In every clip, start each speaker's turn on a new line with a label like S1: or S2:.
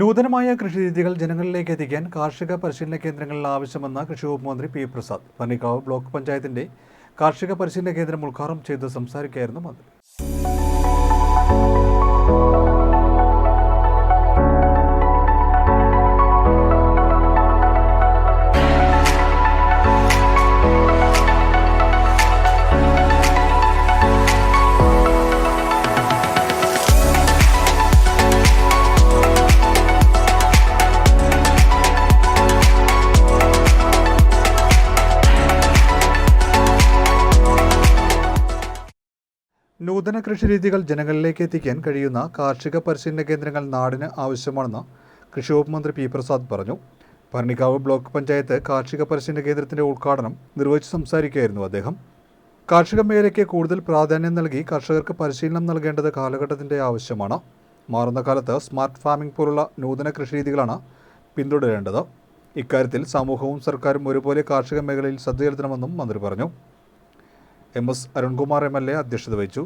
S1: നൂതനമായ കൃഷി രീതികൾ ജനങ്ങളിലേക്ക് എത്തിക്കാൻ കാർഷിക പരിശീലന കേന്ദ്രങ്ങളിൽ ആവശ്യമെന്ന കൃഷി വകുപ്പ് മന്ത്രി പി പ്രസാദ് പന്നിക്കാവ് ബ്ലോക്ക് പഞ്ചായത്തിന്റെ കാർഷിക പരിശീലന കേന്ദ്രം ഉദ്ഘാടനം ചെയ്ത് സംസാരിക്കുകയായിരുന്നു മന്ത്രി. നൂതന കൃഷിരീതികൾ ജനങ്ങളിലേക്ക് എത്തിക്കാൻ കഴിയുന്ന കാർഷിക പരിശീലന കേന്ദ്രങ്ങൾ നാടിന് ആവശ്യമാണെന്ന് കൃഷി വകുപ്പ് മന്ത്രി പി പ്രസാദ് പറഞ്ഞു. ഭരണിക്കാവ് ബ്ലോക്ക് പഞ്ചായത്ത് കാർഷിക പരിശീലന കേന്ദ്രത്തിന്റെ ഉദ്ഘാടനം നിർവഹിച്ച് സംസാരിക്കുകയായിരുന്നു അദ്ദേഹം. കാർഷിക മേഖലയ്ക്ക് കൂടുതൽ പ്രാധാന്യം നൽകി കർഷകർക്ക് പരിശീലനം നൽകേണ്ടത് കാലഘട്ടത്തിന്റെ ആവശ്യമാണ്. മാറുന്ന കാലത്ത് സ്മാർട്ട് ഫാമിംഗ് പോലുള്ള നൂതന കൃഷിരീതികളാണ് പിന്തുടരേണ്ടത്. ഇക്കാര്യത്തിൽ സമൂഹവും സർക്കാരും ഒരുപോലെ കാർഷിക മേഖലയിൽ ശ്രദ്ധ ചെലുത്തണമെന്നും മന്ത്രി പറഞ്ഞു. M S Arunkumar M L A അധ്യക്ഷത വഹിച്ചു.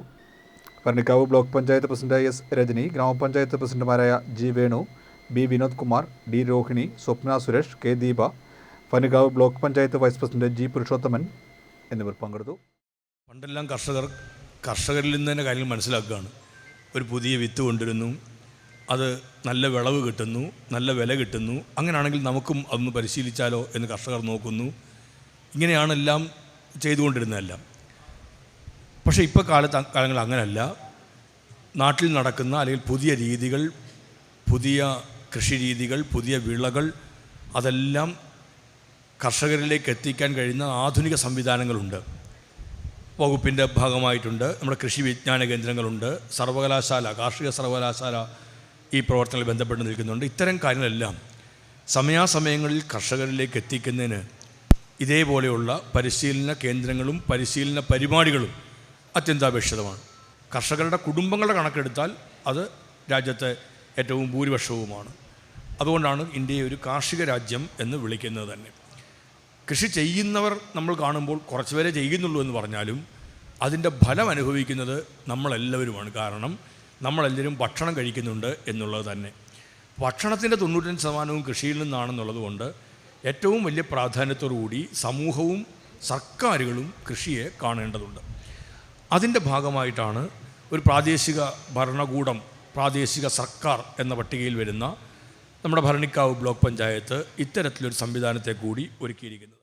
S1: Bharanikkavu block panchayat president S Rajani ഗ്രാമപഞ്ചായത്ത് പ്രസിഡന്റുമാരായ G Venu B Vinod Kumar D Rohini Swapna Suresh K Deepa Bharanikkavu block panchayat vice president G Purushothaman എന്നിവർ പങ്കെടുത്തു.
S2: പണ്ടെല്ലാം കർഷകർ കർഷകരിൽ നിന്ന് തന്നെ കാര്യങ്ങൾ മനസ്സിലാക്കുകയാണ്. ഒരു പുതിയ വിത്ത് കൊണ്ടുവരുന്നു അത് നല്ല വിളവ് കിട്ടുന്നു നല്ല വില കിട്ടുന്നു അങ്ങനെയാണെങ്കിൽ നമുക്കും അതൊന്ന് പരിശീലിച്ചാലോ എന്ന് കർഷകർ നോക്കുന്നു. ഇങ്ങനെയാണെല്ലാം ചെയ്തുകൊണ്ടിരുന്നതെല്ലാം. പക്ഷേ ഇപ്പോൾ കാലത്ത് കാലങ്ങൾ അങ്ങനെയല്ല നാട്ടിൽ നടക്കുന്ന അല്ലെങ്കിൽ പുതിയ രീതികൾ പുതിയ കൃഷി രീതികൾ പുതിയ വിളകൾ അതെല്ലാം കർഷകരിലേക്ക് എത്തിക്കാൻ കഴിയുന്ന ആധുനിക സംവിധാനങ്ങളുണ്ട്. വകുപ്പിന്റെ ഭാഗമായിട്ടുണ്ട് നമ്മുടെ കൃഷി വിജ്ഞാന കേന്ദ്രങ്ങളുണ്ട് സർവകലാശാല കാർഷിക സർവകലാശാല ഈ പ്രവർത്തനങ്ങളിൽ ബന്ധപ്പെട്ട് നിൽക്കുന്നുണ്ട്. ഇത്തരം കാര്യങ്ങളെല്ലാം സമയാസമയങ്ങളിൽ കർഷകരിലേക്ക് എത്തിക്കുന്നതിന് ഇതേപോലെയുള്ള പരിശീലന കേന്ദ്രങ്ങളും പരിശീലന പരിപാടികളും അത്യന്താപേക്ഷിതമാണ്. കർഷകരുടെ കുടുംബങ്ങളുടെ കണക്കെടുത്താൽ അത് രാജ്യത്തെ ഏറ്റവും ഭൂരിപക്ഷവുമാണ്. അതുകൊണ്ടാണ് ഇന്ത്യയെ ഒരു കാർഷിക രാജ്യം എന്ന് വിളിക്കുന്നത് തന്നെ. കൃഷി ചെയ്യുന്നവർ നമ്മൾ കാണുമ്പോൾ കുറച്ച് പേരെ ചെയ്യുന്നുള്ളൂ എന്ന് പറഞ്ഞാലും അതിന്റെ ഫലം അനുഭവിക്കുന്നത് നമ്മളെല്ലാവരുമാണ്. കാരണം നമ്മളെല്ലാവരും ഭക്ഷണം കഴിക്കുന്നുണ്ട് എന്നുള്ളത് തന്നെ. ഭക്ഷണത്തിന്റെ തൊണ്ണൂറ്റഞ്ച് ശതമാനവും കൃഷിയിൽ നിന്നാണെന്നുള്ളത് കൊണ്ട് ഏറ്റവും വലിയ പ്രാധാന്യത്തോടുകൂടി സമൂഹവും സർക്കാരുകളും കൃഷിയെ കാണേണ്ടതുണ്ട്. അതിന്റെ ഭാഗമായിട്ടാണ് ഒരു പ്രാദേശിക ഭരണകൂടം പ്രാദേശിക സർക്കാർ എന്ന പട്ടികയിൽ വരുന്ന നമ്മുടെ ഭരണിക്കാവ് ബ്ലോക്ക് പഞ്ചായത്ത് ഇത്തരത്തിലൊരു സംവിധാനത്തെ കൂടി ഒരുക്കിയിരിക്കുന്നത്.